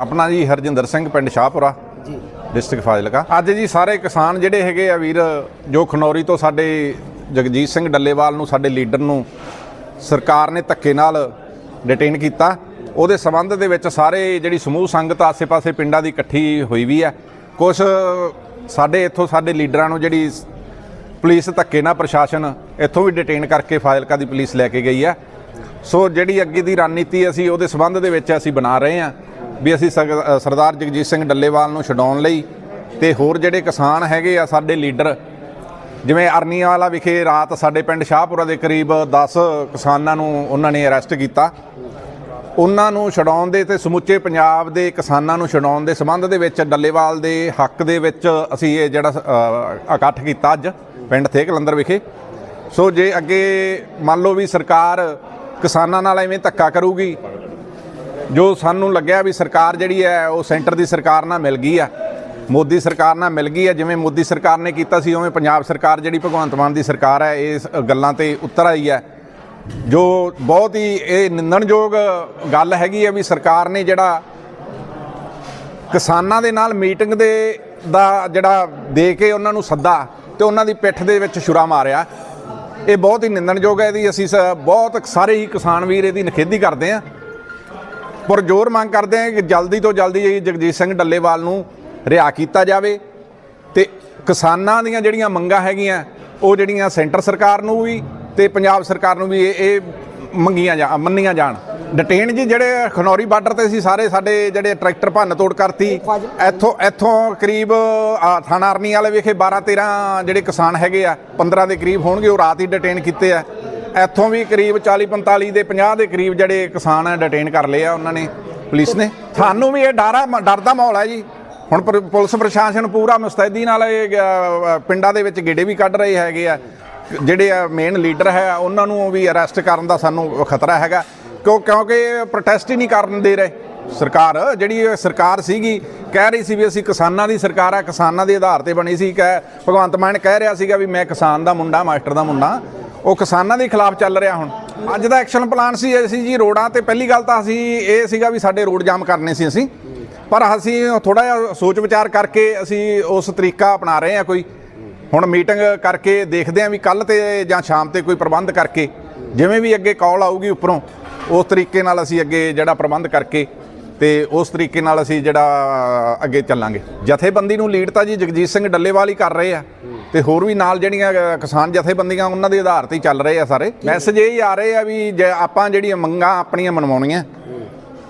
ਆਪਣਾ ਜੀ ਹਰਜਿੰਦਰ ਸਿੰਘ ਪਿੰਡ ਸ਼ਾਹਪੁਰਾ ਜੀ। ਡਿਸਟ੍ਰਿਕਟ ਫਾਜ਼ਿਲਕਾ। ਅੱਜ ਜੀ ਸਾਰੇ ਕਿਸਾਨ ਜਿਹੜੇ ਹੈਗੇ ਆ ਵੀਰ ਜੋ ਖਨੌਰੀ ਤੋਂ ਸਾਡੇ ਜਗਜੀਤ ਸਿੰਘ ਡੱਲੇਵਾਲ ਨੂੰ ਸਾਡੇ ਲੀਡਰ ਨੂੰ ਸਰਕਾਰ ਨੇ ਧੱਕੇ ਨਾਲ ਡਿਟੇਨ ਕੀਤਾ। ਉਹਦੇ ਸਬੰਧ ਦੇ ਵਿੱਚ ਸਾਰੇ ਜਿਹੜੀ ਸਮੂਹ ਸੰਗਤ ਆਸੇ-ਪਾਸੇ ਪਿੰਡਾਂ ਦੀ ਇਕੱਠੀ ਹੋਈ ਵੀ ਹੈ। ਕੁਝ ਸਾਡੇ ਇੱਥੋਂ ਸਾਡੇ ਲੀਡਰਾਂ ਨੂੰ ਜਿਹੜੀ ਪੁਲਿਸ ਧੱਕੇ ਨਾਲ ਪ੍ਰਸ਼ਾਸਨ ਇੱਥੋਂ ਵੀ ਡਿਟੇਨ ਕਰਕੇ ਫਾਜ਼ਿਲਕਾ ਦੀ ਪੁਲਿਸ ਲੈ ਕੇ ਗਈ ਹੈ। ਸੋ ਜਿਹੜੀ ਅੱਗੇ ਦੀ ਰਣਨੀਤੀ ਅਸੀਂ ਉਹਦੇ ਸਬੰਧ ਦੇ ਵਿੱਚ ਅਸੀਂ ਬਣਾ ਰਹੇ ਹਾਂ ਵੀ ਅਸੀਂ ਸਗ- ਸਰਦਾਰ ਜਗਜੀਤ ਸਿੰਘ ਡੱਲੇਵਾਲ ਨੂੰ ਛਡਾਉਣ ਲਈ ਤੇ ਹੋਰ ਜਿਹੜੇ ਕਿਸਾਨ ਹੈਗੇ ਆ ਸਾਡੇ ਲੀਡਰ, ਜਿਵੇਂ ਅਰਨੀਆਂ ਵਾਲਾ ਵਿਖੇ ਰਾਤ ਸਾਡੇ ਪਿੰਡ ਸ਼ਾਹਪੁਰਾ ਦੇ ਕਰੀਬ 10 ਕਿਸਾਨਾਂ ਨੂੰ ਉਹਨਾਂ ਨੇ ਅਰੈਸਟ ਕੀਤਾ। ਉਹਨਾਂ ਨੂੰ ਛਡਾਉਣ ਦੇ ਤੇ ਸਮੁੱਚੇ ਪੰਜਾਬ ਦੇ ਕਿਸਾਨਾਂ ਨੂੰ ਛਡਾਉਣ ਦੇ ਸੰਬੰਧ ਦੇ ਵਿੱਚ ਡੱਲੇਵਾਲ ਦੇ ਹੱਕ ਦੇ ਵਿੱਚ ਅਸੀਂ ਇਹ ਜਿਹੜਾ ਇਕੱਠ ਕੀਤਾ ਅੱਜ ਪਿੰਡ ਥੇਕਲੰਦਰ ਵਿਖੇ। ਸੋ ਜੇ ਅੱਗੇ ਮੰਨ ਲਓ ਵੀ ਸਰਕਾਰ ਕਿਸਾਨਾਂ ਨਾਲ ਐਵੇਂ ਧੱਕਾ ਕਰੂਗੀ? ਜੋ ਸਾਨੂੰ ਲੱਗਿਆ ਵੀ ਸਰਕਾਰ ਜਿਹੜੀ ਹੈ, ਉਹ ਸੈਂਟਰ ਦੀ ਸਰਕਾਰ ਨਾਲ ਮਿਲ ਗਈ ਆ। ਮੋਦੀ ਸਰਕਾਰ ਨਾਲ ਮਿਲ ਗਈ ਹੈ ਜਿਵੇਂ ਮੋਦੀ ਸਰਕਾਰ ਨੇ ਕੀਤਾ ਸੀ, ਉਵੇਂ ਪੰਜਾਬ ਸਰਕਾਰ ਜਿਹੜੀ ਭਗਵੰਤ ਮਾਨ ਦੀ ਸਰਕਾਰ ਹੈ, ਇਸ ਗੱਲਾਂ ਤੇ ਉਤਰ ਆਈ ਹੈ। ਜੋ ਬਹੁਤ ਹੀ, ਇਹ ਨਿੰਦਣਯੋਗ ਗੱਲ ਹੈਗੀ ਹੈ ਵੀ ਸਰਕਾਰ ਨੇ ਜਿਹੜਾ ਕਿਸਾਨਾਂ ਦੇ ਨਾਲ ਮੀਟਿੰਗ ਦੇ ਦਾ ਜਿਹੜਾ ਦੇ ਕੇ ਉਹਨਾਂ ਨੂੰ ਸੱਦਾ ਤੇ ਉਹਨਾਂ ਦੀ ਪਿੱਠ ਦੇ ਵਿੱਚ ਛੁਰਾ ਮਾਰਿਆ। ਇਹ ਬਹੁਤ ਹੀ ਨਿੰਦਣਯੋਗ ਹੈ ਇਹਦੀ। ਅਸੀਂ ਸ- ਬਹੁਤ ਸਾਰੇ ਹੀ ਕਿਸਾਨ ਵੀਰ ਇਹਦੀ ਨਿਖੇਧੀ ਕਰਦੇ ਆ ਪਰ ਜ਼ੋਰ ਮੰਗ ਕਰਦੇ ਆ ਕਿ ਜਲਦੀ ਤੋਂ ਜਲਦੀ ਇਹ ਜਗਜੀਤ ਸਿੰਘ ਡੱਲੇਵਾਲ ਨੂੰ ਰਿਹਾ ਕੀਤਾ ਜਾਵੇ ਤੇ ਕਿਸਾਨਾਂ ਦੀਆਂ ਜਿਹੜੀਆਂ ਮੰਗਾਂ ਹੈਗੀਆਂ, ਉਹ ਜਿਹੜੀਆਂ ਸੈਂਟਰ ਸਰਕਾਰ ਨੂੰ ਵੀ ਤੇ ਪੰਜਾਬ ਸਰਕਾਰ ਨੂੰ ਵੀ ਇਹ ਮੰਗੀਆਂ ਜਾ, ਮੰਨੀਆਂ ਜਾਣ। ਡਿਟੇਨ ਜੀ ਜਿਹੜੇ ਖਨੌਰੀ ਬਾਰਡਰ ਤੇ ਸੀ ਸਾਰੇ ਸਾਡੇ ਜਿਹੜੇ ਟਰੈਕਟਰ ਭੰਨ ਤੋੜ ਕਰਤੀ। ਇੱਥੋਂ ਇੱਥੋਂ ਕਰੀਬ ਆ, ਥਾਣਾ ਅਰਨੀ ਵਾਲੇ ਵਿਖੇ 12 13 ਜਿਹੜੇ ਕਿਸਾਨ ਹੈਗੇ ਆ 15 ਦੇ ਕਰੀਬ ਹੋਣਗੇ ਉਹ ਰਾਤ ਹੀ ਡਿਟੇਨ ਕੀਤੇ ਆ। ਇੱਥੋਂ ਵੀ ਕਰੀਬ 40 45 ਦੇ 50 ਦੇ ਕਰੀਬ ਜਿਹੜੇ ਕਿਸਾਨ ਆ ਡਿਟੇਨ ਕਰ ਲਏ ਆ ਉਹਨਾਂ ਨੇ ਪੁਲਿਸ ਨੇ। ਸਾਨੂੰ ਵੀ ਇਹ ਡਰ ਆ ਡਰ ਦਾ ਮਾਹੌਲ ਹੈ ਜੀ। ਹੁਣ ਪਰ- ਪੁਲਿਸ ਪ੍ਰਸ਼ਾਸਨ ਪੂਰਾ ਮੁਸਤੈਦੀ ਨਾਲ ਇਹ ਅ, ਪਿੰਡਾਂ ਦੇ ਵਿੱਚ ਗੇੜੇ ਵੀ ਕੱਢ ਰਹੇ ਹੈਗੇ ਆ। ਜਿਹੜੇ ਆ ਮੇਨ ਲੀਡਰ ਹੈ ਉਹਨਾਂ ਨੂੰ ਵੀ ਅਰੈਸਟ ਕਰਨ ਦਾ ਸਾਨੂੰ ਖਤਰਾ ਹੈਗਾ। ਕਿਉਂ ਕਿਉਂਕਿ ਪ੍ਰੋਟੈਸਟ ਹੀ ਨਹੀਂ ਕਰਨ ਦੇ ਰਹੇ ਸਰਕਾਰ। ਜਿਹੜੀ ਸਰਕਾਰ ਸੀਗੀ, ਕਹਿ ਰਹੀ ਸੀ ਵੀ ਅਸੀਂ ਕਿਸਾਨਾਂ ਦੀ ਸਰਕਾਰ ਆ, ਕਿਸਾਨਾਂ ਦੇ ਆਧਾਰ ਤੇ ਬਣੀ ਸੀ। ਕਹਿ ਭਗਵੰਤ ਮਾਨ ਕਹਿ ਰਿਹਾ ਸੀਗਾ ਵੀ ਮੈਂ ਕਿਸਾਨ ਦਾ ਮੁੰਡਾ, ਮਾਸਟਰ ਦਾ ਮੁੰਡਾ। ਉਹ ਕਿਸਾਨਾਂ ਦੇ ਖਿਲਾਫ ਚੱਲ ਰਿਹਾ ਹੁਣ। ਅੱਜ ਦਾ ਐਕਸ਼ਨ ਪਲਾਨ ਸੀ ਅਸੀਂ ਜੀ, ਰੋਡਾਂ ਤੇ ਪਹਿਲੀ ਗੱਲ ਤਾਂ ਅਸੀਂ ਇਹ ਸੀਗਾ ਵੀ ਸਾਡੇ ਰੋਡ ਜਾਮ ਕਰਨੇ ਸੀ ਅਸੀਂ। ਪਰ ਅਸੀਂ ਥੋੜਾ ਜਿਹਾ ਸੋਚ ਵਿਚਾਰ ਕਰਕੇ ਅਸੀਂ ਉਸ ਤਰੀਕਾ ਅਪਣਾ ਰਹੇ ਹਾਂ ਕੋਈ। ਹੁਣ ਮੀਟਿੰਗ ਕਰਕੇ ਦੇਖਦੇ ਹਾਂ ਵੀ ਕੱਲ ਤੇ ਜਾਂ ਸ਼ਾਮ ਤੇ ਕੋਈ ਪ੍ਰਬੰਧ ਕਰਕੇ, ਜਿਵੇਂ ਵੀ ਅੱਗੇ ਕਾਲ ਆਊਗੀ ਉੱਪਰੋਂ। ਉਸ ਤਰੀਕੇ ਨਾਲ ਅਸੀਂ ਅੱਗੇ ਜਿਹੜਾ ਪ੍ਰਬੰਧ ਕਰਕੇ ਤੇ ਉਸ ਤਰੀਕੇ ਨਾਲ ਅਸੀਂ ਜਿਹੜਾ ਅੱਗੇ ਚੱਲਾਂਗੇ। ਜਥੇਬੰਦੀ ਨੂੰ ਲੀਡ ਤਾਂ ਜੀ ਜਗਜੀਤ ਸਿੰਘ ਡੱਲੇਵਾਲ ਹੀ ਕਰ ਰਹੇ ਆ। ਤੇ ਹੋਰ ਵੀ ਨਾਲ ਜਿਹੜੀਆਂ ਕਿਸਾਨ ਜਥੇਬੰਦੀਆਂ ਉਹਨਾਂ ਦੇ ਆਧਾਰ ਤੇ ਚੱਲ ਰਹੇ ਆ ਸਾਰੇ। ਮੈਸੇਜ ਇਹ ਹੀ ਆ ਰਹੇ ਆ ਵੀ ਜੇ ਆਪਾਂ ਜਿਹੜੀਆਂ ਮੰਗਾਂ ਆਪਣੀਆਂ ਮਨਵਾਉਣੀਆਂ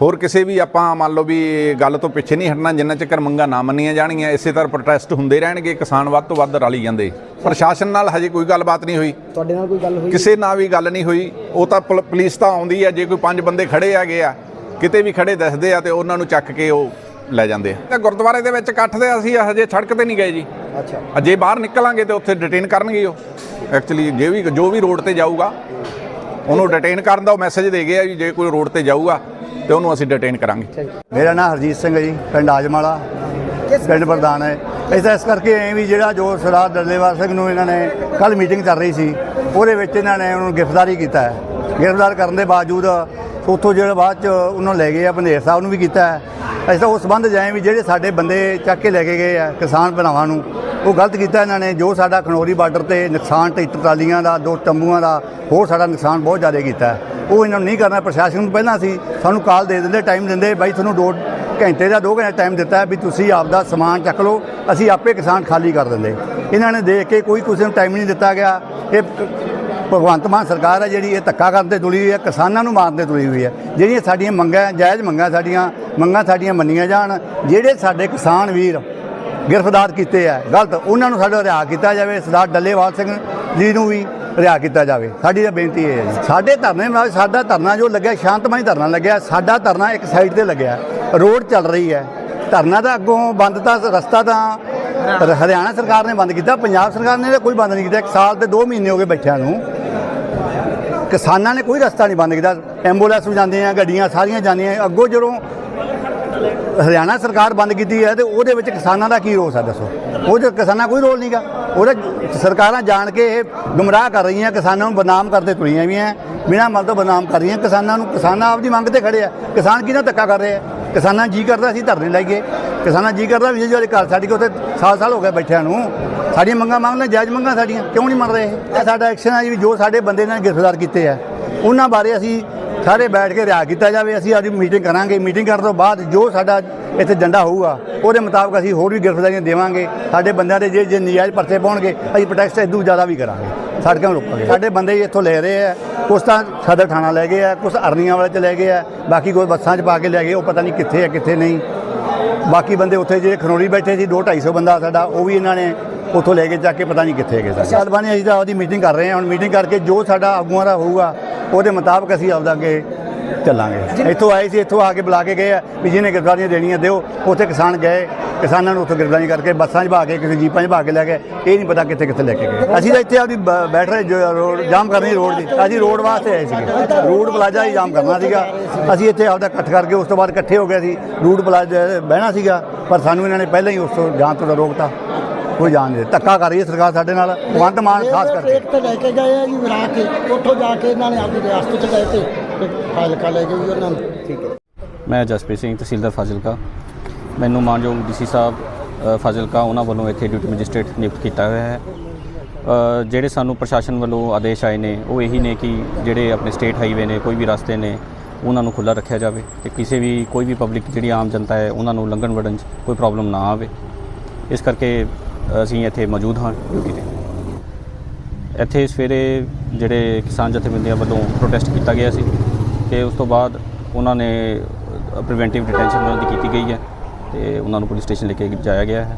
ਹੋਰ ਕਿਸੇ ਵੀ ਆਪਾਂ ਮੰਨ ਲਓ ਵੀ ਗੱਲ ਤੋਂ ਪਿੱਛੇ ਨਹੀਂ ਹਟਣਾ ਜਿੰਨਾ ਚਿਰ ਮੰਗਾਂ ਨਾ ਮੰਨੀਆਂ ਜਾਣਗੀਆਂ ਇਸੇ ਤਰ੍ਹਾਂ ਪ੍ਰੋਟੈਸਟ ਹੁੰਦੇ ਰਹਿਣਗੇ ਕਿਸਾਨ ਵੱਧ ਤੋਂ ਵੱਧ ਰਲੀ ਜਾਂਦੇ। ਪ੍ਰਸ਼ਾਸਨ ਨਾਲ ਹਜੇ ਕੋਈ ਗੱਲਬਾਤ ਨਹੀਂ ਹੋਈ। ਤੁਹਾਡੇ ਨਾਲ ਕੋਈ ਗੱਲ ਹੋਈ? ਕਿਸੇ ਨਾਲ ਵੀ ਗੱਲ ਨਹੀਂ ਹੋਈ। ਉਹ ਤਾਂ ਪੁਲ- ਪੁਲਿਸ ਤਾਂ ਆਉਂਦੀ ਆ ਜੇ ਕੋਈ ਪੰਜ ਬੰਦੇ ਖੜੇ ਹੈਗੇ ਆ ਕਿਤੇ ਵੀ ਖੜੇ ਦਿਸਦੇ ਆ ਤੇ ਉਹਨਾਂ ਨੂੰ ਚੱਕ ਕੇ ਉਹ ਲੈ ਜਾਂਦੇ ਆ। ਤੇ ਗੁਰਦੁਆਰੇ ਦੇ ਵਿੱਚ ਇਕੱਠ ਦੇ ਅਸੀਂ ਹਜੇ ਸੜਕ ਤੇ ਨਹੀਂ ਗਏ ਜੀ। ਅੱਛਾ। ਅਜੇ ਬਾਹਰ ਨਿਕਲਾਂਗੇ ਤੇ ਉੱਥੇ ਡਿਟੇਨ ਕਰਨਗੇ ਉਹ। ਐਕਚੁਅਲੀ ਜੇ ਵੀ ਜੋ ਵੀ ਰੋਡ ਤੇ ਜਾਊਗਾ ਉਹਨੂੰ ਡਿਟੇਨ ਕਰਨ ਦਾ ਉਹ ਮੈਸੇਜ ਦੇ ਗਏ ਆ ਜੀ ਜੇ ਕੋਈ ਰੋਡ ਤੇ ਜਾਊਗਾ ਤੇ ਉਹਨੂੰ ਅਸੀਂ ਡਿਟੇਨ ਕਰਾਂਗੇ। ਮੇਰਾ ਨਾਮ ਹਰਜੀਤ ਸਿੰਘ ਹੈ ਜੀ ਪਿੰਡ ਆਜਮਾਲਾ। ਪਿੰਡ ਪ੍ਰਧਾਨ ਹੈ। ਇਸ ਇਸ ਕਰਕੇ ਐ ਵੀ ਜਿਹੜਾ ਜੋ ਸਰਦਾਰ ਡੱਲੇਵਾਲ ਸਿੰਘ ਨੂੰ ਇਹਨਾਂ ਨੇ ਕੱਲ ਮੀਟਿੰਗ ਚੱਲ ਰਹੀ ਸੀ ਉਹਦੇ ਵਿੱਚ ਇਹਨਾਂ ਨੇ ਉਹਨੂੰ ਗ੍ਰਿਫਤਾਰੀ ਕੀਤਾ ਹੈ। ਗ੍ਰਿਫਤਾਰ ਕਰਨ ਦੇ ਬਾਵਜੂਦ ਉੱਥੋਂ ਜਿਹੜਾ ਬਾਅਦ ਚ ਉਹਨੂੰ ਲੈ ਗਏ ਆ ਬੰਦੇਰ ਸਾਹਿਬ ਨੂੰ ਵੀ ਕੀਤਾ ਹੈ। ਅਸੀਂ ਤਾਂ ਉਸ ਸੰਬੰਧ ਜਾਏ ਵੀ ਜਿਹੜੇ ਸਾਡੇ ਬੰਦੇ ਚੱਕ ਕੇ ਲੈ ਕੇ ਗਏ ਆ ਕਿਸਾਨ ਭਰਾਵਾਂ ਨੂੰ ਉਹ ਗਲਤ ਕੀਤਾ ਇਹਨਾਂ ਨੇ, ਜੋ ਸਾਡਾ ਖਨੌਰੀ ਬਾਰਡਰ ਤੇ ਨੁਕਸਾਨ ਟਰੈਕਟਰ ਟਰਾਲੀਆਂ ਦਾ, ਦੋ ਤੰਬੂਆਂ ਦਾ, ਹੋਰ ਸਾਡਾ ਨੁਕਸਾਨ ਬਹੁਤ ਜ਼ਿਆਦਾ ਕੀਤਾ। ਉਹ ਇਹਨਾਂ ਨੂੰ ਨਹੀਂ ਕਰਨਾ, ਪ੍ਰਸ਼ਾਸਨ ਨੂੰ ਪਹਿਲਾਂ ਸੀ ਸਾਨੂੰ ਕਾਲ ਦੇ ਦਿੰਦੇ ਟਾਈਮ ਦਿੰਦੇ, ਬਾਈ ਤੁਹਾਨੂੰ ਦੋ ਘੰਟੇ ਦਾ 2 ਘੰਟੇ ਟਾਈਮ ਦਿੱਤਾ ਵੀ ਤੁਸੀਂ ਆਪਦਾ ਸਮਾਨ ਚੱਕ ਲਓ, ਅਸੀਂ ਆਪੇ ਕਿਸਾਨ ਖਾਲੀ ਕਰ ਦਿੰਦੇ। ਇਹਨਾਂ ਨੇ ਦੇਖ ਕੇ ਕੋਈ ਕਿਸੇ ਨੂੰ ਟਾਈਮ ਨਹੀਂ ਦਿੱਤਾ ਗਿਆ। ਇਹ ਭਗਵੰਤ ਮਾਨ ਸਰਕਾਰ ਹੈ ਜਿਹੜੀ ਇਹ ਧੱਕਾ ਕਰਨ ਤੇ ਤੁਲੀ ਹੋਈ ਹੈ, ਕਿਸਾਨਾਂ ਨੂੰ ਮਾਰਨ ਤੇ ਤੁਲੀ ਹੋਈ ਹੈ। ਜਿਹੜੀਆਂ ਸਾਡੀਆਂ ਮੰਗਾਂ, ਜਾਇਜ਼ ਮੰਗਾਂ ਸਾਡੀਆਂ ਮੰਗਾਂ ਸਾਡੀਆਂ ਮੰਨੀਆਂ ਜਾਣ, ਜਿਹੜੇ ਸਾਡੇ ਕਿਸਾਨ ਵੀਰ ਗ੍ਰਿਫਤਾਰ ਕੀਤੇ ਆ। ਗਲਤ। ਉਹਨਾਂ ਨੂੰ ਸਾਡਾ ਰਿਹਾ ਕੀਤਾ ਜਾਵੇ, ਸਰਦਾਰ ਡੱਲੇਵਾਲ ਸਿੰਘ ਜੀ ਨੂੰ ਵੀ ਰਿਹਾ ਕੀਤਾ ਜਾਵੇ। ਸਾਡੀ ਤਾਂ ਬੇਨਤੀ ਇਹ ਹੈ ਸਾਡੇ ਧਰਨੇ ਨਾਲ, ਸਾਡਾ ਧਰਨਾ ਜੋ ਲੱਗਿਆ, ਸ਼ਾਂਤਮਈ ਧਰਨਾ ਲੱਗਿਆ, ਸਾਡਾ ਧਰਨਾ ਇੱਕ ਸਾਈਡ ਤੇ ਲੱਗਿਆ। ਰੋਡ ਚੱਲ ਰਹੀ ਹੈ। ਧਰਨਾ ਤਾਂ ਅੱਗੋਂ ਬੰਦ ਤਾਂ, ਰਸਤਾ ਤਾਂ ਹਰਿਆਣਾ ਸਰਕਾਰ ਨੇ ਬੰਦ ਕੀਤਾ, ਪੰਜਾਬ ਸਰਕਾਰ ਨੇ ਤਾਂ ਕੋਈ ਬੰਦ ਨਹੀਂ ਕੀਤਾ। ਇੱਕ ਸਾਲ ਤੇ 2 ਮਹੀਨੇ ਹੋ ਗਏ ਬੈਠਿਆਂ ਨੂੰ। ਕਿਸਾਨਾਂ ਨੇ ਕੋਈ ਰਸਤਾ ਨਹੀਂ ਬੰਦ ਕੀਤਾ। ਐਂਬੂਲੈਂਸ ਵੀ ਜਾਂਦੀਆਂ, ਗੱਡੀਆਂ ਸਾਰੀਆਂ ਜਾਂਦੀਆਂ। ਅੱਗੋਂ ਜਦੋਂ ਹਰਿਆਣਾ ਸਰਕਾਰ ਬੰਦ ਕੀਤੀ ਹੈ ਤੇ ਉਹਦੇ ਵਿੱਚ ਕਿਸਾਨਾਂ ਦਾ ਕੀ ਰੋਲ ਹੈ, ਦੱਸੋ? ਉਹ 'ਚ ਕਿਸਾਨਾਂ ਕੋਈ ਰੋਲ ਨਹੀਂਗਾ। ਉਹਦੇ ਸਰਕਾਰਾਂ ਜਾਣ ਕੇ ਇਹ ਗੁੰਮਰਾਹ ਕਰ ਰਹੀਆਂ, ਕਿਸਾਨਾਂ ਨੂੰ ਬਦਨਾਮ ਕਰਦੇ ਤੁਰੀਆਂ ਵੀ ਹੈ ਬਿਨਾਂ ਮਤਲਬ ਬਦਨਾਮ ਕਰ ਰਹੀਆਂ। ਕਿਸਾਨਾਂ ਨੂੰ ਕਿਸਾਨਾਂ ਆਪਦੀ ਮੰਗ ਤੇ ਖੜੇ ਆ। ਕਿਸਾਨ ਕਿਹਨਾਂ ਧੱਕਾ ਕਰ ਰਹੇ ਆ? ਕਿਸਾਨਾਂ ਜੀ ਕਰਦਾ, ਅਸੀਂ ਧਰਨੇ ਲਾਈਏ। ਕਿਸਾਨਾਂ ਜੀ ਕਰਦਾ ਵੀ ਜਿਹੜੇ ਘਰ ਸਾਡੀ ਕੇ ਉੱਥੇ ਸਾਲ ਸਾਲ ਹੋ ਗਏ ਬੈਠਿਆਂ ਨੂੰ। ਸਾਡੀਆਂ ਮੰਗਾਂ ਮੰਗਦੇ ਜਾਇਜ਼ ਮੰਗਾਂ ਸਾਡੀਆਂ। ਕਿਉਂ ਨਹੀਂ ਮੰਨ ਰਹੇ? ਇਹ ਸਾਡਾ ਐਕਸ਼ਨ ਹੈ ਜੀ ਵੀ ਜੋ ਸਾਡੇ ਬੰਦੇ ਨੇ ਗ੍ਰਿਫਤਾਰ ਕੀਤੇ ਆ। ਉਹਨਾਂ ਬਾਰੇ ਅਸੀਂ ਸਾਰੇ ਬੈਠ ਕੇ ਰਿਆ ਕੀਤਾ ਜਾਵੇ, ਅਸੀਂ ਅੱਜ ਮੀਟਿੰਗ ਕਰਾਂਗੇ। ਮੀਟਿੰਗ ਕਰਨ ਤੋਂ ਬਾਅਦ ਜੋ ਸਾਡਾ ਇੱਥੇ ਏਜੰਡਾ ਹੋਊਗਾ, ਉਹਦੇ ਮੁਤਾਬਕ ਅਸੀਂ ਹੋਰ ਵੀ ਗ੍ਰਿਫਤਾਰੀਆਂ ਦੇਵਾਂਗੇ। ਸਾਡੇ ਬੰਦਿਆਂ ਦੇ ਜੇ ਜੇ ਨਜਾਇਜ਼ ਪਰਚੇ ਪਾਉਣਗੇ, ਅਸੀਂ ਪ੍ਰੋਟੈਸਟ ਇਦੋਂ ਜ਼ਿਆਦਾ ਵੀ ਕਰਾਂਗੇ। ਸੜਕਾਂ ਰੋਕਾਂਗੇ। ਸਾਡੇ ਬੰਦੇ ਇੱਥੋਂ ਲੈ ਰਹੇ ਆ, ਕੁਛ ਤਾਂ ਸਦਰ ਥਾਣਾ ਲੈ ਗਏ ਆ, ਕੁਛ ਅਰਨੀਆਂ ਵਾਲੇ ਚ ਲੈ ਗਏ ਆ, ਬਾਕੀ ਕੋਈ ਬੱਸਾਂ 'ਚ ਪਾ ਕੇ ਲੈ ਗਏ, ਉਹ ਪਤਾ ਨਹੀਂ ਕਿੱਥੇ ਆ, ਕਿੱਥੇ ਨਹੀਂ। ਬਾਕੀ ਬੰਦੇ ਉੱਥੇ ਜਿਹੜੇ ਖਨੋਰੀ ਬੈਠੇ ਸੀ 2 250 ਬੰਦਾ ਸਾਡਾ, ਉਹ ਵੀ ਇਹਨਾਂ ਨੇ ਉੱਥੋਂ ਲੈ ਕੇ ਚੱਕ ਕੇ ਪਤਾ ਨਹੀਂ ਕਿੱਥੇ ਗਏ ਸਾਡੇ। ਸਾਲਬਾਨੀ ਅਸੀਂ ਤਾਂ ਉਹਦੀ ਮੀਟਿੰਗ ਕਰ ਰਹੇ ਹਾਂ ਹੁਣ ਮੀਟਿੰਗ ਕਰਕੇ ਜੋ ਸਾਡਾ ਆਗੂਆਂ ਦਾ ਹੋਊਗਾ ਉਹਦੇ ਮੁਤਾਬਕ ਅਸੀਂ ਆਪਦਾ ਅੱਗੇ ਚੱਲਾਂਗੇ। ਇੱਥੋਂ ਆਏ ਸੀ ਇੱਥੋਂ ਆ ਕੇ ਬੁਲਾ ਕੇ ਗਏ ਆ ਵੀ ਜਿਹਨੇ ਗ੍ਰਿਫਤਾਰੀਆਂ ਦੇਣੀਆਂ ਦਿਓ ਉੱਥੇ ਕਿਸਾਨ ਗਏ ਕਿਸਾਨਾਂ ਨੂੰ ਉੱਥੋਂ ਗ੍ਰਿਫਤਾਰੀ ਕਰਕੇ ਬੱਸਾਂ 'ਚ ਭਾ ਕੇ ਕਿਸੇ ਜੀਪਾਂ 'ਚ ਭਾ ਕੇ ਲੈ ਗਏ। ਇਹ ਨਹੀਂ ਪਤਾ ਕਿੱਥੇ ਕਿੱਥੇ ਲੈ ਕੇ ਗਏ। ਅਸੀਂ ਤਾਂ ਇੱਥੇ ਆਪਦੀ ਬੈਠ ਰਹੇ ਜੋ ਰੋਡ ਜਾਮ ਕਰਨੀ ਰੋਡ ਦੀ। ਅਸੀਂ ਰੋਡ ਵਾਸਤੇ ਆਏ ਸੀਗੇ। ਰੋਡ ਪਲਾਜ਼ਾ ਹੀ ਜਾਮ ਕਰਨਾ ਸੀਗਾ। ਅਸੀਂ ਇੱਥੇ ਆਪਦਾ ਇਕੱਠ ਕਰਕੇ ਉਸ ਤੋਂ ਬਾਅਦ ਇਕੱਠੇ ਹੋ ਗਏ ਸੀ ਰੂਟ ਪਲਾਜ਼ਾ ਬਹਿਣਾ ਸੀਗਾ ਪਰ ਸਾਨੂੰ ਇਹਨਾਂ ਨੇ ਪਹਿਲਾਂ ਹੀ ਉਸ ਤੋਂ ਜਾਣ ਤੋਂ ਰੋਕਤਾ। ਕੋਈ ਜਾਣ ਨਹੀਂ। ਧੱਕਾ ਕਰ ਰਹੀ ਹੈ ਸਰਕਾਰ ਸਾਡੇ ਨਾਲ ਭਗਵੰਤ ਮਾਨ ਖਾਸ ਕਰਕੇ। ਟ੍ਰੇਨ ਤੇ ਲੈ ਕੇ ਗਏ ਆ ਜੀ ਵਿਰਾ ਕੇ। ਉੱਥੋਂ ਜਾ ਕੇ ਇਹਨਾਂ ਨੇ ਆਪਣੀ ਰਿਆਸਤ ਚ ਗਏ ਤੇ ਫਾਜ਼ਿਲਕਾ ਲੈ ਗਏ ਉਹਨਾਂ ਨੂੰ। ਠੀਕ ਹੈ। ਮੈਂ ਜਸਪ੍ਰੀਤ ਸਿੰਘ ਤਹਿਸੀਲਦਾਰ ਫਾਜ਼ਿਲਕਾ। ਮੈਨੂੰ ਮਾਨਯੋਗ ਡੀਸੀ ਸਾਹਿਬ ਫਾਜ਼ਿਲਕਾ ਉਹਨਾਂ ਵੱਲੋਂ ਇੱਥੇ ਡਿਊਟੀ ਮੈਜਿਸਟ੍ਰੇਟ ਨਿਯੁਕਤ ਕੀਤਾ ਹੋਇਆ ਹੈ। ਜਿਹੜੇ ਸਾਨੂੰ ਪ੍ਰਸ਼ਾਸਨ ਵੱਲੋਂ ਆਦੇਸ਼ ਆਏ ਨੇ ਉਹ ਇਹੀ ਨੇ ਕਿ ਜਿਹੜੇ ਆਪਣੇ ਸਟੇਟ ਹਾਈਵੇ ਨੇ ਕੋਈ ਵੀ ਰਸਤੇ ਨੇ ਉਹਨਾਂ ਨੂੰ ਖੁੱਲ੍ਹਾ ਰੱਖਿਆ ਜਾਵੇ ਤੇ ਕਿਸੇ ਵੀ ਕੋਈ ਵੀ ਪਬਲਿਕ ਜਿਹੜੀ ਆਮ ਜਨਤਾ ਹੈ ਉਹਨਾਂ ਨੂੰ ਲੰਘਣ ਵੜਨ 'ਚ ਕੋਈ ਪ੍ਰੋਬਲਮ ਨਾ ਆਵੇ। ਇਸ ਕਰਕੇ ਅਸੀਂ ਇੱਥੇ ਮੌਜੂਦ ਹਾਂ ਡਿਊਟੀ ਤੇ ਇੱਥੇ ਸਵੇਰੇ ਜਿਹੜੇ ਕਿਸਾਨ ਜਥੇਬੰਦੀਆਂ ਵੱਲੋਂ ਪ੍ਰੋਟੈਸਟ ਕੀਤਾ ਗਿਆ ਸੀ ਤੇ ਉਸ ਤੋਂ ਬਾਅਦ ਉਹਨਾਂ ਨੇ ਪ੍ਰੀਵੈਂਟਿਵ ਡਿਟੈਂਸ਼ਨ ਉਹਨਾਂ ਦੀ ਕੀਤੀ ਗਈ ਹੈ ਤੇ ਉਹਨਾਂ ਨੂੰ ਪੁਲਿਸ ਸਟੇਸ਼ਨ ਲੈ ਕੇ ਜਾਇਆ ਗਿਆ ਹੈ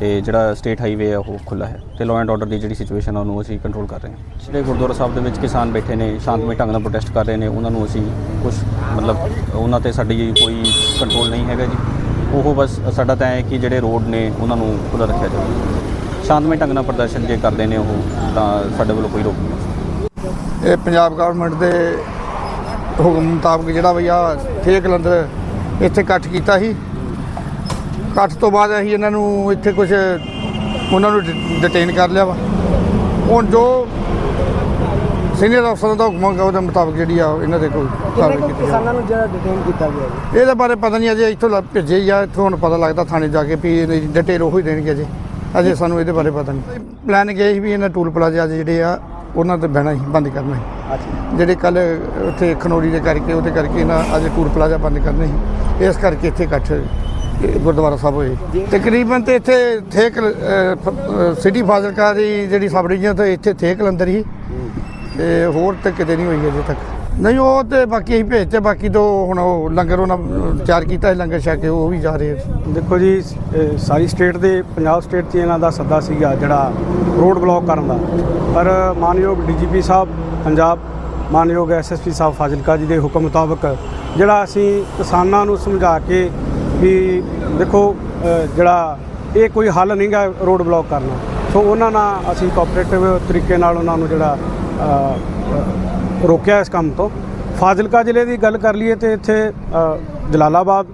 ਤੇ ਜਿਹੜਾ ਸਟੇਟ ਹਾਈਵੇ ਹੈ ਉਹ ਖੁੱਲਾ ਹੈ ਤੇ ਲਾਅ ਐਂਡ ਆਰਡਰ ਦੀ ਜਿਹੜੀ ਸਿਚੁਏਸ਼ਨ ਆ ਉਹਨੂੰ ਅਸੀਂ ਕੰਟਰੋਲ ਕਰ ਰਹੇ ਹਾਂ। ਜਿਹੜੇ ਗੁਰਦੁਆਰਾ ਸਾਹਿਬ ਦੇ ਵਿੱਚ ਕਿਸਾਨ ਬੈਠੇ ਨੇ, ਸ਼ਾਂਤਮਈ ਢੰਗ ਨਾਲ ਪ੍ਰੋਟੈਸਟ ਕਰ ਰਹੇ ਨੇ, ਉਹਨਾਂ ਨੂੰ ਅਸੀਂ ਕੁਝ ਮਤਲਬ ਉਹਨਾਂ ਤੇ ਸਾਡੀ ਕੋਈ ਕੰਟਰੋਲ ਨਹੀਂ ਹੈਗਾ ਜੀ। ਉਹ ਬਸ ਸਾਡਾ ਤਾਂ ਹੈ ਕਿ ਜਿਹੜੇ ਰੋਡ ਨੇ ਉਹਨਾਂ ਨੂੰ ਖੁੱਲ੍ਹਾ ਰੱਖਿਆ ਜਾਵੇ। ਸ਼ਾਂਤਮਈ ਢੰਗ ਨਾਲ ਪ੍ਰਦਰਸ਼ਨ ਜੇ ਕਰਦੇ ਨੇ ਉਹ, ਤਾਂ ਸਾਡੇ ਵੱਲੋਂ ਕੋਈ ਰੋਕ ਨਹੀਂ ਇਹ ਪੰਜਾਬ ਗਵਰਨਮੈਂਟ ਦੇ ਹੁਕਮ ਮੁਤਾਬਕ ਜਿਹੜਾ ਵੀ ਆ ਫੇਕ ਕਲੰਦਰ ਇੱਥੇ ਇਕੱਠ ਕੀਤਾ ਸੀ। ਇਕੱਠ ਤੋਂ ਬਾਅਦ ਅਸੀਂ ਇਹਨਾਂ ਨੂੰ ਇੱਥੇ ਕੁਝ ਉਹਨਾਂ ਨੂੰ ਡਿਟੇਨ ਕਰ ਲਿਆ ਵਾ। ਹੁਣ ਜੋ ਸੀਨੀਅਰ ਅਫਸਰਾਂ ਦਾ ਹੁਕਮ ਹੋਗਾ ਉਹਦੇ ਮੁਤਾਬਕ ਜਿਹੜੀ ਆ ਇਹਨਾਂ ਦੇ ਕੋਈ ਕਾਰਵਾਈ ਕੀਤੀ ਜਾਵੇ ਕਿਸਾਨਾਂ ਨੂੰ ਜਿਹੜਾ ਡਿਟੇਨ ਕੀਤਾ ਗਿਆ ਜੀ? ਇਹਦੇ ਬਾਰੇ ਪਤਾ ਨਹੀਂ ਅਜੇ ਇੱਥੋਂ ਭੇਜੇ ਹੀ ਆ ਇੱਥੋਂ ਹੁਣ ਪਤਾ ਲੱਗਦਾ ਥਾਣੇ ਜਾ ਕੇ ਵੀ ਇਹਦੀ ਡਿਟੇਲ ਉਹ ਹੀ ਦੇਣਗੇ ਅਜੇ। ਅਜੇ ਸਾਨੂੰ ਇਹਦੇ ਬਾਰੇ ਪਤਾ ਨਹੀਂ। ਪਲਾਨ ਗਿਆ ਸੀ ਵੀ ਇਹਨਾਂ ਟੂਲ ਪਲਾਜ਼ਾ ਜਿਹੜੇ ਆ ਉਹਨਾਂ ਤੇ ਬਹਿਣਾ ਹੀ ਬੰਦ ਕਰਨਾ ਸੀ ਜਿਹੜੇ ਕੱਲ ਉੱਥੇ ਖਨੋਰੀ ਦੇ ਕਰਕੇ ਉਹਦੇ ਕਰਕੇ ਇਹਨਾਂ ਅੱਜ ਟੂਲ ਪਲਾਜ਼ਾ ਬੰਦ ਕਰਨੇ ਸੀ ਇਸ ਕਰਕੇ ਇੱਥੇ ਇਕੱਠ ਇਹ ਗੁਰਦੁਆਰਾ ਸਾਹਿਬ ਹੋਏ। ਤਕਰੀਬਨ ਤੇ ਇੱਥੇ ਥੇ ਸਿਟੀ ਫਾਜ਼ਿਲਕਾ ਦੀ ਜਿਹੜੀ ਸਬ ਡਿਵੀਜ਼ਨ ਤੋਂ ਇੱਥੇ ਥੇ ਕਲੰਦਰ ਸੀ ਤੇ ਹੋਰ ਤੇ ਕਿਤੇ ਨਹੀਂ ਹੋਈ ਅਜੇ ਤੱਕ। ਨਹੀਂ, ਉਹ ਤੇ ਬਾਕੀ ਅਸੀਂ ਭੇਜਤੇ, ਬਾਕੀ ਤੋਂ ਹੁਣ ਉਹ ਲੰਗਰ ਉਹਨਾਂ ਤਿਆਰ ਕੀਤਾ ਹੈ ਲੰਗਰ ਛਕ ਕੇ ਉਹ ਵੀ ਜਾ ਰਹੇ ਦੇਖੋ ਜੀ ਸਾਰੀ ਸਟੇਟ ਦੇ, ਪੰਜਾਬ ਸਟੇਟ 'ਚ ਇਹਨਾਂ ਦਾ ਸੱਦਾ ਸੀਗਾ ਜਿਹੜਾ ਰੋਡ ਬਲੌਕ ਕਰਨ ਦਾ। ਪਰ ਮਾਨਯੋਗ ਡੀਜੀਪੀ ਸਾਹਿਬ, ਪੰਜਾਬ ਮਾਨਯੋਗ ਐਸਐਸਪੀ ਸਾਹਿਬ ਫਾਜ਼ਿਲਕਾ ਜੀ ਦੇ ਹੁਕਮ ਮੁਤਾਬਕ ਜਿਹੜਾ ਅਸੀਂ ਕਿਸਾਨਾਂ ਨੂੰ ਸਮਝਾ ਕੇ ਵੀ ਦੇਖੋ ਜਿਹੜਾ ਇਹ ਕੋਈ ਹੱਲ ਨਹੀਂਗਾ ਰੋਡ ਬਲੌਕ ਕਰਨਾ। ਸੋ ਉਹਨਾਂ ਨਾਲ ਅਸੀਂ ਕੋਆਪਰੇਟਿਵ ਤਰੀਕੇ ਨਾਲ ਉਹਨਾਂ ਨੂੰ ਜਿਹੜਾ ਰੋਕਿਆ ਇਸ ਕੰਮ ਤੋਂ। ਫਾਜ਼ਿਲਕਾ ਜ਼ਿਲ੍ਹੇ ਦੀ ਗੱਲ ਕਰ ਲਈਏ ਤੇ ਇੱਥੇ ਜਲਾਲਾਬਾਦ,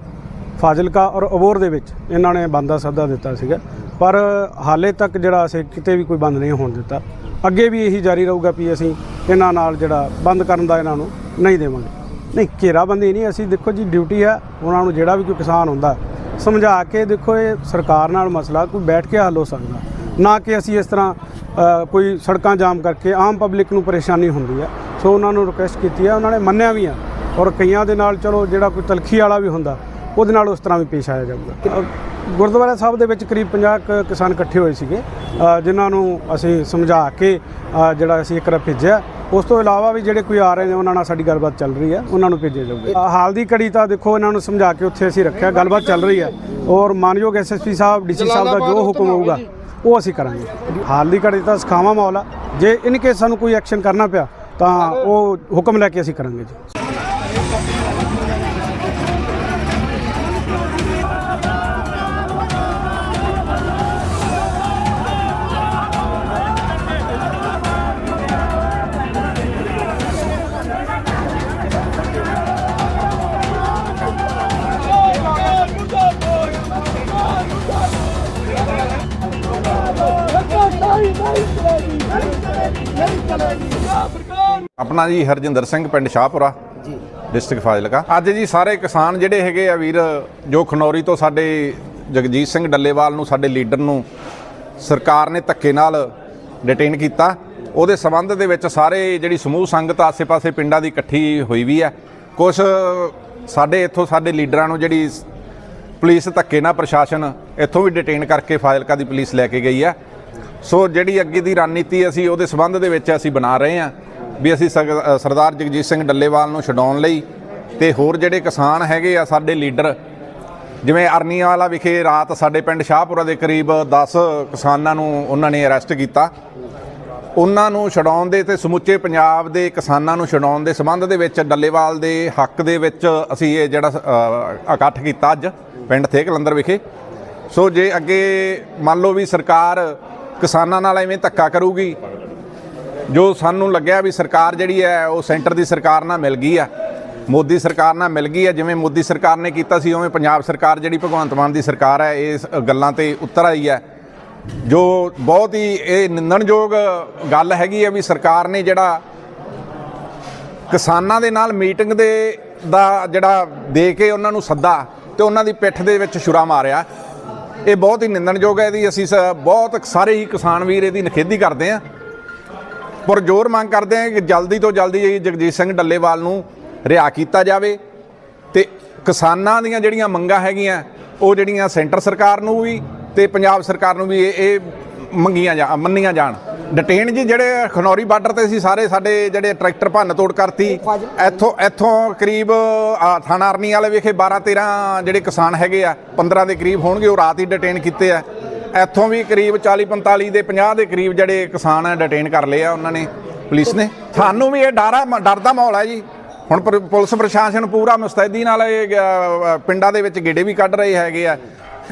ਫਾਜ਼ਿਲਕਾ ਔਰ ਅਬੋਰ ਦੇ ਵਿੱਚ ਇਹਨਾਂ ਨੇ ਬੰਦ ਦਾ ਸੱਦਾ ਦਿੱਤਾ ਸੀਗਾ। ਪਰ ਹਾਲੇ ਤੱਕ ਜਿਹੜਾ ਅਸੀਂ ਕਿਤੇ ਵੀ ਕੋਈ ਬੰਦ ਨਹੀਂ ਹੋਣ ਦਿੱਤਾ। ਅੱਗੇ ਵੀ ਇਹੀ ਜਾਰੀ ਰਹੂਗਾ ਵੀ ਅਸੀਂ ਇਹਨਾਂ ਨਾਲ ਜਿਹੜਾ ਬੰਦ ਕਰਨ ਦਾ ਇਹਨਾਂ ਨੂੰ ਨਹੀਂ ਦੇਵਾਂਗੇ। ਨਹੀਂ, ਘੇਰਾਬੰਦੀ ਨਹੀਂ, ਅਸੀਂ ਦੇਖੋ ਜੀ, ਡਿਊਟੀ ਹੈ, ਉਹਨਾਂ ਨੂੰ ਜਿਹੜਾ ਵੀ ਕੋਈ ਕਿਸਾਨ ਹੁੰਦਾ, ਸਮਝਾ ਕੇ ਦੇਖੋ ਇਹ ਸਰਕਾਰ ਨਾਲ ਮਸਲਾ ਕੋਈ ਬੈਠ ਕੇ ਹੱਲ ਹੋ ਸਕਦਾ। ਨਾ ਕਿ ਅਸੀਂ ਇਸ ਤਰ੍ਹਾਂ ਕੋਈ ਸੜਕਾਂ ਜਾਮ ਕਰਕੇ ਆਮ ਪਬਲਿਕ ਨੂੰ ਪਰੇਸ਼ਾਨੀ ਹੁੰਦੀ ਹੈ। ਸੋ ਉਹਨਾਂ ਨੂੰ ਰਿਕੁਐਸਟ ਕੀਤੀ ਹੈ, ਉਹਨਾਂ ਨੇ ਮੰਨਿਆ ਵੀ ਆ ਔਰ ਕਈਆਂ ਦੇ ਨਾਲ ਚਲੋ ਜਿਹੜਾ ਕੋਈ ਤਲਖੀ ਵਾਲਾ ਵੀ ਹੁੰਦਾ, ਉਹਦੇ ਨਾਲ ਉਸ ਤਰ੍ਹਾਂ ਵੀ ਪੇਸ਼ ਆਇਆ ਜਾਂਦਾ ਗੁਰਦੁਆਰਾ ਸਾਹਿਬ ਦੇ ਵਿੱਚ ਕਰੀਬ 50 ਕੁ ਕਿਸਾਨ ਇਕੱਠੇ ਹੋਏ ਸੀਗੇ ਜਿਨ੍ਹਾਂ ਨੂੰ ਅਸੀਂ ਸਮਝਾ ਕੇ ਜਿਹੜਾ ਅਸੀਂ ਇੱਕ ਰ ਭੇਜਿਆ। ਉਸ ਤੋਂ ਇਲਾਵਾ ਵੀ ਜਿਹੜੇ ਕੋਈ ਆ ਰਹੇ ਨੇ, ਉਹਨਾਂ ਨਾਲ ਸਾਡੀ ਗੱਲਬਾਤ ਚੱਲ ਰਹੀ ਹੈ, ਉਹਨਾਂ ਨੂੰ ਭੇਜਿਆ ਜਾਊਗਾ। ਹਾਲ ਦੀ ਘੜੀ ਤਾਂ ਦੇਖੋ, ਇਹਨਾਂ ਨੂੰ ਸਮਝਾ ਕੇ ਉੱਥੇ ਅਸੀਂ ਰੱਖਿਆ, ਗੱਲਬਾਤ ਚੱਲ ਰਹੀ ਹੈ। ਔਰ ਮਾਨਯੋਗ ਐਸਐਸਪੀ ਸਾਹਿਬ ਡੀਸੀ ਸਾਹਿਬ ਦਾ ਜੋ ਹੁਕਮ ਹੋਊਗਾ ਉਹ ਅਸੀਂ ਕਰਾਂਗੇ। ਹਾਲ ਦੀ ਘੜੀ ਤਾਂ ਸਿਖਾਵਾਂ ਮਾਹੌਲ ਆ। ਜੇ ਇਨ ਕੇਸ ਸਾਨੂੰ ਕੋਈ ਐਕਸ਼ਨ ਕਰਨਾ ਪਿਆ ਤਾਂ ਉਹ ਹੁਕਮ ਲੈ ਕੇ ਅਸੀਂ ਕਰਾਂਗੇ ਜੀ। ਆਪਣਾ ਜੀ ਹਰਜਿੰਦਰ ਸਿੰਘ ਪਿੰਡ ਸ਼ਾਹਪੁਰਾ ਜੀ। ਡਿਸਟ੍ਰਿਕਟ ਫਾਜ਼ਿਲਕਾ। ਅੱਜ ਜੀ ਸਾਰੇ ਕਿਸਾਨ ਜਿਹੜੇ ਹੈਗੇ ਆ ਵੀਰ ਜੋ ਖਨੌਰੀ ਤੋਂ ਸਾਡੇ ਜਗਜੀਤ ਸਿੰਘ ਡੱਲੇਵਾਲ ਨੂੰ ਸਾਡੇ ਲੀਡਰ ਨੂੰ ਸਰਕਾਰ ਨੇ ਧੱਕੇ ਨਾਲ ਡਿਟੇਨ ਕੀਤਾ। ਉਹਦੇ ਸਬੰਧ ਦੇ ਵਿੱਚ ਸਾਰੇ ਜਿਹੜੀ ਸਮੂਹ ਸੰਗਤ ਆਸੇ-ਪਾਸੇ ਪਿੰਡਾਂ ਦੀ ਇਕੱਠੀ ਹੋਈ ਵੀ ਹੈ। ਕੁਝ ਸਾਡੇ ਇੱਥੋਂ ਸਾਡੇ ਲੀਡਰਾਂ ਨੂੰ ਜਿਹੜੀ ਪੁਲਿਸ ਧੱਕੇ ਨਾਲ ਪ੍ਰਸ਼ਾਸਨ ਇੱਥੋਂ ਵੀ ਡਿਟੇਨ ਕਰਕੇ ਫਾਜ਼ਿਲਕਾ ਦੀ ਪੁਲਿਸ ਲੈ ਕੇ ਗਈ ਹੈ। ਸੋ ਜਿਹੜੀ ਅੱਗੇ ਦੀ ਰਣਨੀਤੀ ਅਸੀਂ ਉਹਦੇ ਸਬੰਧ ਦੇ ਵਿੱਚ ਅਸੀਂ ਬਣਾ ਰਹੇ ਹਾਂ ਵੀ ਅਸੀਂ ਸਗ- ਸਰਦਾਰ ਜਗਜੀਤ ਸਿੰਘ ਡੱਲੇਵਾਲ ਨੂੰ ਛਡਾਉਣ ਲਈ ਤੇ ਹੋਰ ਜਿਹੜੇ ਕਿਸਾਨ ਹੈਗੇ ਆ ਸਾਡੇ ਲੀਡਰ, ਜਿਵੇਂ ਅਰਨੀਵਾਲਾ ਵਿਖੇ ਰਾਤ ਸਾਡੇ ਪਿੰਡ ਸ਼ਾਹਪੁਰਾ ਦੇ ਕਰੀਬ 10 ਕਿਸਾਨਾਂ ਨੂੰ ਉਹਨਾਂ ਨੇ ਅਰੈਸਟ ਕੀਤਾ। ਉਹਨਾਂ ਨੂੰ ਛਡਾਉਣ ਦੇ ਤੇ ਸਮੁੱਚੇ ਪੰਜਾਬ ਦੇ ਕਿਸਾਨਾਂ ਨੂੰ ਛਡਾਉਣ ਦੇ ਸੰਬੰਧ ਦੇ ਵਿੱਚ ਡੱਲੇਵਾਲ ਦੇ ਹੱਕ ਦੇ ਵਿੱਚ ਅਸੀਂ ਇਹ ਜਿਹੜਾ ਇਕੱਠ ਕੀਤਾ ਅੱਜ ਪਿੰਡ ਥੇਕਲੰਦਰ ਵਿਖੇ। ਸੋ ਜੇ ਅੱਗੇ ਮੰਨ ਲਓ ਵੀ ਸਰਕਾਰ ਕਿਸਾਨਾਂ ਨਾਲ ਐਵੇਂ ਧੱਕਾ ਕਰੂਗੀ। ਜੋ ਸਾਨੂੰ ਲੱਗਿਆ ਵੀ ਸਰਕਾਰ ਜਿਹੜੀ ਹੈ, ਉਹ ਸੈਂਟਰ ਦੀ ਸਰਕਾਰ ਨਾਲ ਮਿਲ ਗਈ ਆ। ਮੋਦੀ ਸਰਕਾਰ ਨਾਲ ਮਿਲ ਗਈ ਹੈ ਜਿਵੇਂ ਮੋਦੀ ਸਰਕਾਰ ਨੇ ਕੀਤਾ ਸੀ, ਉਵੇਂ ਪੰਜਾਬ ਸਰਕਾਰ ਜਿਹੜੀ ਭਗਵੰਤ ਮਾਨ ਦੀ ਸਰਕਾਰ ਹੈ, ਇਸ ਗੱਲਾਂ ਤੇ ਉਤਰ ਆਈ ਹੈ। ਜੋ ਬਹੁਤ ਹੀ, ਇਹ ਨਿੰਦਣਯੋਗ ਗੱਲ ਹੈਗੀ ਹੈ ਵੀ ਸਰਕਾਰ ਨੇ ਜਿਹੜਾ ਕਿਸਾਨਾਂ ਦੇ ਨਾਲ ਮੀਟਿੰਗ ਦੇ ਦਾ ਜਿਹੜਾ ਦੇ ਕੇ ਉਹਨਾਂ ਨੂੰ ਸੱਦਾ ਤੇ ਉਹਨਾਂ ਦੀ ਪਿੱਠ ਦੇ ਵਿੱਚ ਛੁਰਾ ਮਾਰਿਆ। ਇਹ ਬਹੁਤ ਹੀ ਨਿੰਦਣਯੋਗ ਹੈ ਇਹਦੀ ਅਸੀਂ ਸ- ਬਹੁਤ ਸਾਰੇ ਹੀ ਕਿਸਾਨ ਵੀਰ ਇਹਦੀ ਨਿਖੇਧੀ ਕਰਦੇ ਆ ਪਰ ਜ਼ੋਰ ਮੰਗ ਕਰਦੇ ਆ ਕਿ ਜਲਦੀ ਤੋਂ ਜਲਦੀ ਜਗਜੀਤ ਸਿੰਘ ਡੱਲੇਵਾਲ ਨੂੰ ਰਿਹਾ ਕੀਤਾ ਜਾਵੇ ਤੇ ਕਿਸਾਨਾਂ ਦੀਆਂ ਜਿਹੜੀਆਂ ਮੰਗਾਂ ਹੈਗੀਆਂ, ਉਹ ਜਿਹੜੀਆਂ ਸੈਂਟਰ ਸਰਕਾਰ ਨੂੰ ਵੀ ਤੇ ਪੰਜਾਬ ਸਰਕਾਰ ਨੂੰ ਵੀ ਇਹ ਮੰਗੀਆਂ ਜਾ ਮੰਨੀਆਂ ਜਾਣ। ਡਿਟੇਨ ਜੀ ਜਿਹੜੇ ਖਨੌਰੀ ਬਾਰਡਰ ਤੇ ਸੀ ਸਾਰੇ ਸਾਡੇ ਜਿਹੜੇ ਟਰੈਕਟਰ ਭੰਨ ਤੋੜ ਕਰਤੀ। ਇੱਥੋਂ ਇੱਥੋਂ ਕਰੀਬ ਆ, ਥਾਣਾ ਅਰਨੀ ਵਾਲੇ ਵਿਖੇ 12 13 ਜਿਹੜੇ ਕਿਸਾਨ ਹੈਗੇ ਆ 15 ਦੇ ਕਰੀਬ ਹੋਣਗੇ ਉਹ ਰਾਤ ਹੀ ਡਿਟੇਨ ਕੀਤੇ ਆ। ਇੱਥੋਂ ਵੀ ਕਰੀਬ 40 45 ਦੇ 50 ਦੇ ਕਰੀਬ ਜਿਹੜੇ ਕਿਸਾਨ ਆ ਡਿਟੇਨ ਕਰ ਲਏ ਆ ਉਹਨਾਂ ਨੇ ਪੁਲਿਸ ਨੇ। ਸਾਨੂੰ ਵੀ ਇਹ ਡਰਾ ਡਰ ਦਾ ਮਾਹੌਲ ਹੈ ਜੀ। ਹੁਣ ਪੁਲਿਸ ਪ੍ਰਸ਼ਾਸਨ ਪੂਰਾ ਮੁਸਤੈਦੀ ਨਾਲ ਇਹ ਪਿੰਡਾਂ ਦੇ ਵਿੱਚ ਗੇੜੇ ਵੀ ਕੱਢ ਰਹੇ ਹੈਗੇ ਆ।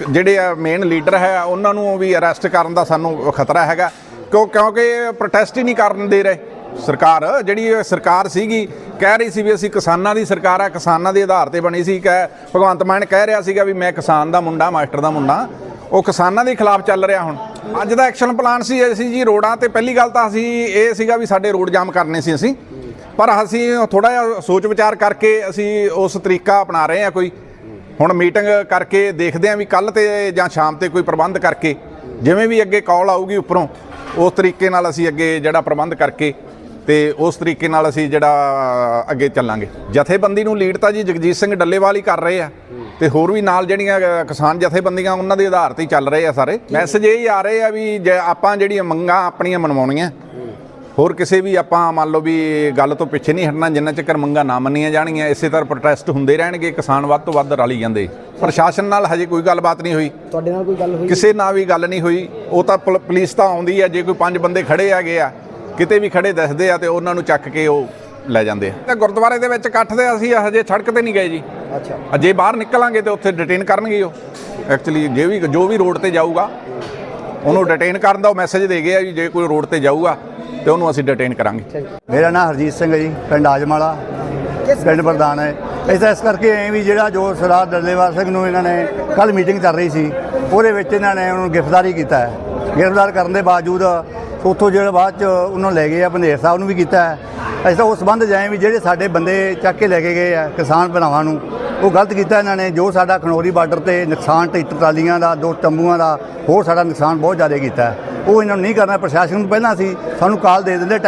ਜਿਹੜੇ ਮੇਨ ਲੀਡਰ ਹੈ ਉਹਨਾਂ ਨੂੰ ਵੀ ਅਰੈਸਟ ਕਰਨ ਦਾ ਸਾਨੂੰ ਖਤਰਾ ਹੈਗਾ। ਕਿਉਂ ਕਿਉਂਕਿ ਪ੍ਰੋਟੈਸਟ ਹੀ ਨਹੀਂ ਕਰਨ ਦੇ ਰਹੇ। ਸਰਕਾਰ, ਜਿਹੜੀ ਸਰਕਾਰ ਸੀਗੀ, ਕਹਿ ਰਹੀ ਸੀ ਵੀ ਅਸੀਂ ਕਿਸਾਨਾਂ ਦੀ ਸਰਕਾਰ ਆ, ਕਿਸਾਨਾਂ ਦੇ ਆਧਾਰ ਤੇ ਬਣੀ ਸੀ। ਕਹਿ, ਭਗਵੰਤ ਮਾਨ ਕਹਿ ਰਿਹਾ ਸੀਗਾ ਵੀ ਮੈਂ ਕਿਸਾਨ ਦਾ ਮੁੰਡਾ, ਮਾਸਟਰ ਦਾ ਮੁੰਡਾ। ਉਹ ਕਿਸਾਨਾਂ ਦੇ ਖਿਲਾਫ ਚੱਲ ਰਿਹਾ ਹੁਣ। ਅੱਜ ਦਾ ਐਕਸ਼ਨ ਪਲਾਨ ਸੀ ਅਸੀਂ ਜੀ ਰੋਡਾਂ ਤੇ। ਪਹਿਲੀ ਗੱਲ ਤਾਂ ਅਸੀਂ ਇਹ ਸੀਗਾ ਵੀ ਸਾਡੇ ਰੋਡ ਜਾਮ ਕਰਨੇ ਸੀ ਅਸੀਂ। ਪਰ ਅਸੀਂ ਥੋੜਾ ਜਿਹਾ ਸੋਚ ਵਿਚਾਰ ਕਰਕੇ ਅਸੀਂ ਉਸ ਤਰੀਕਾ ਅਪਣਾ ਰਹੇ ਹਾਂ ਕੋਈ। ਹੁਣ ਮੀਟਿੰਗ ਕਰਕੇ ਦੇਖਦੇ ਹਾਂ ਵੀ ਕੱਲ ਤੇ ਜਾਂ ਸ਼ਾਮ ਤੇ ਕੋਈ ਪ੍ਰਬੰਧ ਕਰਕੇ। ਜਿਵੇਂ ਵੀ ਅੱਗੇ ਕਾਲ ਆਊਗੀ ਉੱਪਰੋਂ। ਉਸ ਤਰੀਕੇ ਨਾਲ ਅਸੀਂ ਅੱਗੇ ਜਿਹੜਾ ਪ੍ਰਬੰਧ ਕਰਕੇ ਤੇ ਉਸ ਤਰੀਕੇ ਨਾਲ ਅਸੀਂ ਜਿਹੜਾ ਅੱਗੇ ਚੱਲਾਂਗੇ। ਜਥੇਬੰਦੀ ਨੂੰ ਲੀਡ ਤਾਂ ਜੀ ਜਗਜੀਤ ਸਿੰਘ ਡੱਲੇਵਾਲ ਹੀ ਕਰ ਰਹੇ ਆ। ਤੇ ਹੋਰ ਵੀ ਨਾਲ ਜਿਹੜੀਆਂ ਕਿਸਾਨ ਜਥੇਬੰਦੀਆਂ ਉਹਨਾਂ ਦੇ ਆਧਾਰ ਤੇ ਹੀ ਚੱਲ ਰਹੇ ਆ ਸਾਰੇ। ਮੈਸੇਜ ਇਹ ਹੀ ਆ ਰਹੇ ਆ ਵੀ ਜੇ ਆਪਾਂ ਜਿਹੜੀਆਂ ਮੰਗਾਂ ਆਪਣੀਆਂ ਮਨਵਾਉਣੀਆਂ ਹੋਰ ਕਿਸੇ ਵੀ ਆਪਾਂ ਮੰਨ ਲਓ ਵੀ ਗੱਲ ਤੋਂ ਪਿੱਛੇ ਨਹੀਂ ਹਟਣਾ ਜਿੰਨਾ ਚਿਰ ਮੰਗਾਂ ਨਾ ਮੰਨੀਆਂ ਜਾਣਗੀਆਂ ਇਸੇ ਤਰ੍ਹਾਂ ਪ੍ਰੋਟੈਸਟ ਹੁੰਦੇ ਰਹਿਣਗੇ ਕਿਸਾਨ ਵੱਧ ਤੋਂ ਵੱਧ ਰਲੀ ਜਾਂਦੇ। ਪ੍ਰਸ਼ਾਸਨ ਨਾਲ ਹਜੇ ਕੋਈ ਗੱਲਬਾਤ ਨਹੀਂ ਹੋਈ। ਤੁਹਾਡੇ ਨਾਲ ਕੋਈ ਗੱਲ ਹੋਈ? ਕਿਸੇ ਨਾਲ ਵੀ ਗੱਲ ਨਹੀਂ ਹੋਈ। ਉਹ ਤਾਂ ਪੁਲ- ਪੁਲਿਸ ਤਾਂ ਆਉਂਦੀ ਆ ਜੇ ਕੋਈ ਪੰਜ ਬੰਦੇ ਖੜੇ ਹੈਗੇ ਆ ਕਿਤੇ ਵੀ ਖੜੇ ਦਿਸਦੇ ਆ ਤੇ ਉਹਨਾਂ ਨੂੰ ਚੱਕ ਕੇ ਉਹ ਲੈ ਜਾਂਦੇ ਆ। ਤੇ ਗੁਰਦੁਆਰੇ ਦੇ ਵਿੱਚ ਇਕੱਠ ਦੇ ਅਸੀਂ ਹਜੇ ਸੜਕ ਤੇ ਨਹੀਂ ਗਏ ਜੀ। ਅੱਛਾ। ਅਜੇ ਬਾਹਰ ਨਿਕਲਾਂਗੇ ਤੇ ਉੱਥੇ ਡਿਟੇਨ ਕਰਨਗੇ ਉਹ। ਐਕਚੁਅਲੀ ਜੇ ਵੀ ਜੋ ਵੀ ਰੋਡ ਤੇ ਜਾਊਗਾ ਉਹਨੂੰ ਡਿਟੇਨ ਕਰਨ ਦਾ ਉਹ ਮੈਸੇਜ ਦੇ ਗਏ ਆ ਵੀ ਜੇ ਕੋਈ ਰੋਡ ਤੇ ਜਾਊਗਾ ਤੇ ਉਹਨੂੰ ਅਸੀਂ ਡਿਟੇਨ ਕਰਾਂਗੇ। ਮੇਰਾ ਨਾਮ ਹਰਜੀਤ ਸਿੰਘ ਹੈ ਜੀ ਪਿੰਡ ਆਜਮਾਲਾ। ਪਿੰਡ ਪ੍ਰਧਾਨ ਹੈ। ਇਸ ਇਸ ਕਰਕੇ ਐ ਵੀ ਜਿਹੜਾ ਜੋ ਸਰਦਾਰ ਡੱਲੇਵਾਲ ਸਿੰਘ ਨੂੰ ਇਹਨਾਂ ਨੇ ਕੱਲ ਮੀਟਿੰਗ ਚੱਲ ਰਹੀ ਸੀ ਉਹਦੇ ਵਿੱਚ ਇਹਨਾਂ ਨੇ ਉਹਨੂੰ ਗ੍ਰਿਫਤਾਰੀ ਕੀਤਾ ਹੈ। ਗ੍ਰਿਫਤਾਰ ਕਰਨ ਦੇ ਬਾਵਜੂਦ ਉੱਥੋਂ ਜਿਹੜਾ ਬਾਅਦ ਚ ਉਹਨੂੰ ਲੈ ਗਏ ਆ ਬੰਦੇਰ ਸਾਹਿਬ ਨੂੰ ਵੀ ਕੀਤਾ ਹੈ। ਅਸੀਂ ਤਾਂ ਉਸ ਸੰਬੰਧ ਜਾਏ ਵੀ ਜਿਹੜੇ ਸਾਡੇ ਬੰਦੇ ਚੱਕ ਕੇ ਲੈ ਕੇ ਗਏ ਆ ਕਿਸਾਨ ਭਰਾਵਾਂ ਨੂੰ ਉਹ ਗਲਤ ਕੀਤਾ ਇਹਨਾਂ ਨੇ, ਜੋ ਸਾਡਾ ਖਨੌਰੀ ਬਾਰਡਰ ਤੇ ਨੁਕਸਾਨ ਟਰੈਕਟਰ ਟਰਾਲੀਆਂ ਦਾ, ਦੋ ਤੰਬੂਆਂ ਦਾ, ਹੋਰ ਸਾਡਾ ਨੁਕਸਾਨ ਬਹੁਤ ਜ਼ਿਆਦਾ ਕੀਤਾ। ਉਹ ਇਹਨਾਂ ਨੂੰ ਨਹੀਂ ਕਰਨਾ, ਪ੍ਰਸ਼ਾਸਨ ਨੂੰ ਪਹਿਲਾਂ ਸੀ ਸਾਨੂੰ ਕਾਲ ਦੇ ਦਿੰਦੇ, ਟਾਈਮ